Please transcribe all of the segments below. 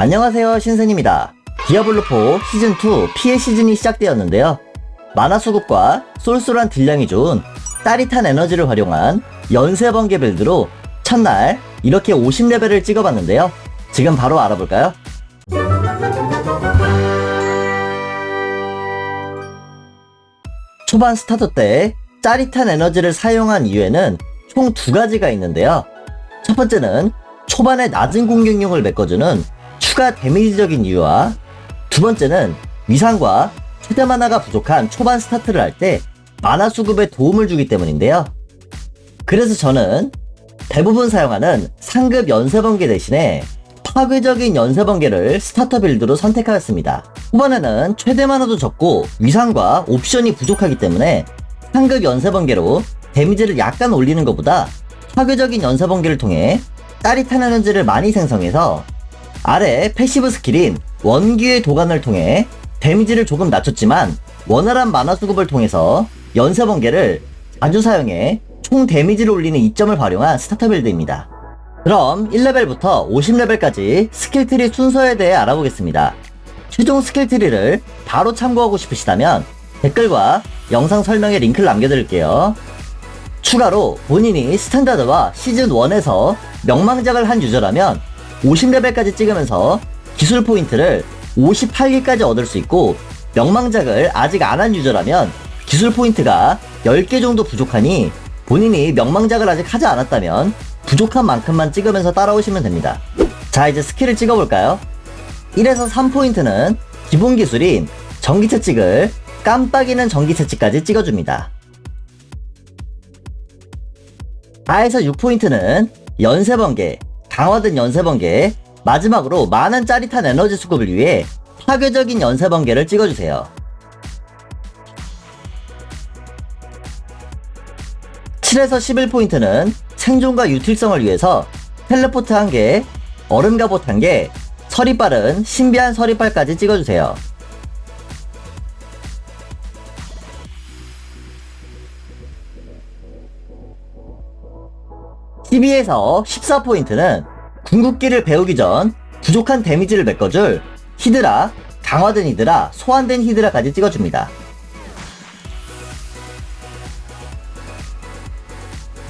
안녕하세요 신선입니다. 디아블로4 시즌2 피해 시즌이 시작되었는데요. 만화 수급과 쏠쏠한 딜량이 좋은 짜릿한 에너지를 활용한 연쇄 번개 빌드로 첫날 이렇게 50레벨을 찍어봤는데요. 지금 바로 알아볼까요? 초반 스타트 때 짜릿한 에너지를 사용한 이유에는 총 두 가지가 있는데요. 첫 번째는 초반에 낮은 공격력을 메꿔주는 추가 데미지적인 이유와 두 번째는 위상과 최대 만화가 부족한 초반 스타트를 할 때 만화 수급에 도움을 주기 때문인데요. 그래서 저는 대부분 사용하는 상급 연쇄번개 대신에 파괴적인 연쇄번개를 스타터 빌드로 선택하였습니다. 후반에는 최대 만화도 적고 위상과 옵션이 부족하기 때문에 상급 연쇄번개로 데미지를 약간 올리는 것보다 파괴적인 연쇄번개를 통해 짜릿한 에너지를 많이 생성해서 아래 패시브 스킬인 원기의 도관을 통해 데미지를 조금 낮췄지만 원활한 만화 수급을 통해서 연쇄 번개를 자주 사용해 총 데미지를 올리는 이점을 활용한 스타터 빌드입니다. 그럼 1레벨부터 50레벨까지 스킬트리 순서에 대해 알아보겠습니다. 최종 스킬트리를 바로 참고하고 싶으시다면 댓글과 영상 설명에 링크를 남겨드릴게요. 추가로 본인이 스탠다드와 시즌1에서 명망작을 한 유저라면 50레벨까지 찍으면서 기술 포인트를 58개까지 얻을 수 있고 명망작을 아직 안 한 유저라면 기술 포인트가 10개 정도 부족하니 본인이 명망작을 아직 하지 않았다면 부족한 만큼만 찍으면서 따라오시면 됩니다. 자 이제 스킬을 찍어볼까요? 1에서 3포인트는 기본 기술인 전기채 찍을 깜빡이는 전기채 찍까지 찍어줍니다. 4에서 6포인트는 연쇄 번개, 강화된 연쇄 번개, 마지막으로 많은 짜릿한 에너지 수급을 위해 파괴적인 연쇄 번개를 찍어주세요. 7에서 11포인트는 생존과 유틸성을 위해서 텔레포트 1개, 얼음 갑옷 1개, 서리 빠른 신비한 서리빨까지 찍어주세요. TV에서 14포인트는 궁극기를 배우기 전 부족한 데미지를 메꿔줄 히드라, 강화된 히드라, 소환된 히드라까지 찍어줍니다.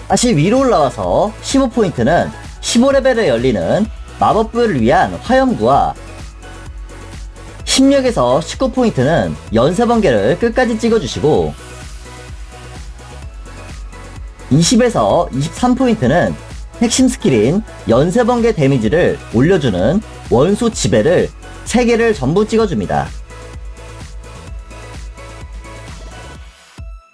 다시 위로 올라와서 15포인트는 15레벨에 열리는 마법부를 위한 화염구와 16에서 19포인트는 연쇄 번개를 끝까지 찍어주시고 20에서 23포인트는 핵심 스킬인 연쇄번개 데미지를 올려주는 원소 지배를 3개를 전부 찍어줍니다.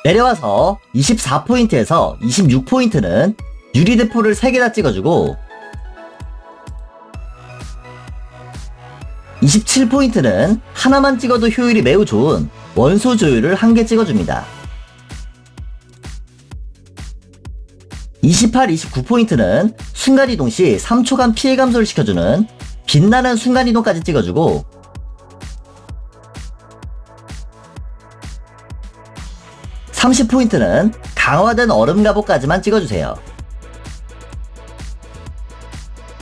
내려와서 24포인트에서 26포인트는 유리대포를 3개나 찍어주고 27포인트는 하나만 찍어도 효율이 매우 좋은 원소 조율을 한 개 찍어줍니다. 28, 29포인트는 순간이동 시 3초간 피해 감소를 시켜주는 빛나는 순간이동까지 찍어주고 30포인트는 강화된 얼음 갑옷까지만 찍어주세요.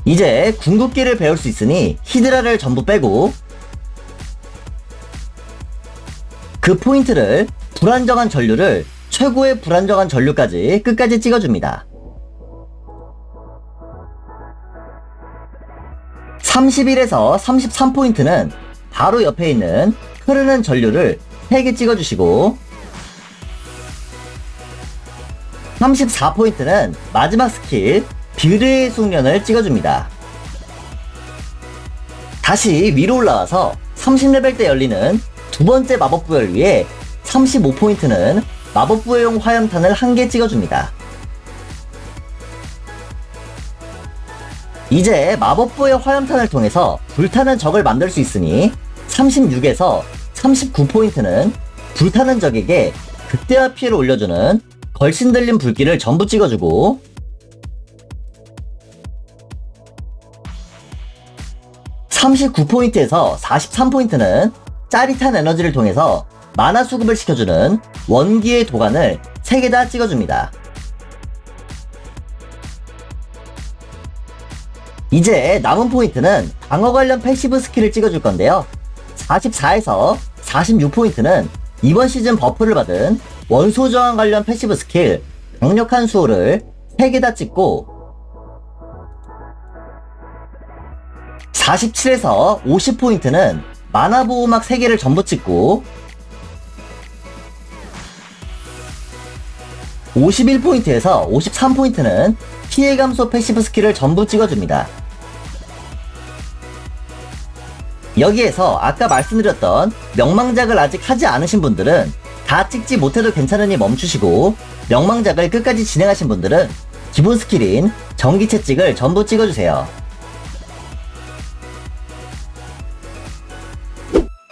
이제 궁극기를 배울 수 있으니 히드라를 전부 빼고 그 포인트를 불안정한 전류를 최고의 불안정한 전류까지 끝까지 찍어줍니다. 31에서 33포인트는 바로 옆에 있는 흐르는 전류를 3개 찍어주시고 34포인트는 마지막 스킬 비르의 숙련을 찍어줍니다. 다시 위로 올라와서 30레벨 때 열리는 두 번째 마법 부여를 위해 35포인트는 마법 부여용 화염탄을 한 개 찍어줍니다. 이제 마법부의 화염탄을 통해서 불타는 적을 만들 수 있으니 36에서 39포인트는 불타는 적에게 극대화 피해를 올려주는 걸신 들린 불길을 전부 찍어주고 39포인트에서 43포인트는 짜릿한 에너지를 통해서 만화 수급을 시켜주는 원기의 도관을 3개 다 찍어줍니다. 이제 남은 포인트는 방어 관련 패시브 스킬을 찍어줄 건데요. 44에서 46포인트는 이번 시즌 버프를 받은 원소 저항 관련 패시브 스킬 강력한 수호를 3개 다 찍고 47에서 50포인트는 마나 보호막 3개를 전부 찍고 51포인트에서 53포인트는 피해 감소 패시브 스킬을 전부 찍어줍니다. 여기에서 아까 말씀드렸던 명망작을 아직 하지 않으신 분들은 다 찍지 못해도 괜찮으니 멈추시고 명망작을 끝까지 진행하신 분들은 기본 스킬인 전기 채찍을 전부 찍어주세요.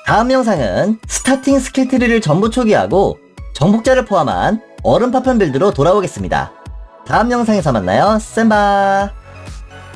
다음 영상은 스타팅 스킬 트리를 전부 초기하고 정복자를 포함한 얼음 파편 빌드로 돌아오겠습니다. 다음 영상에서 만나요. 쌤바!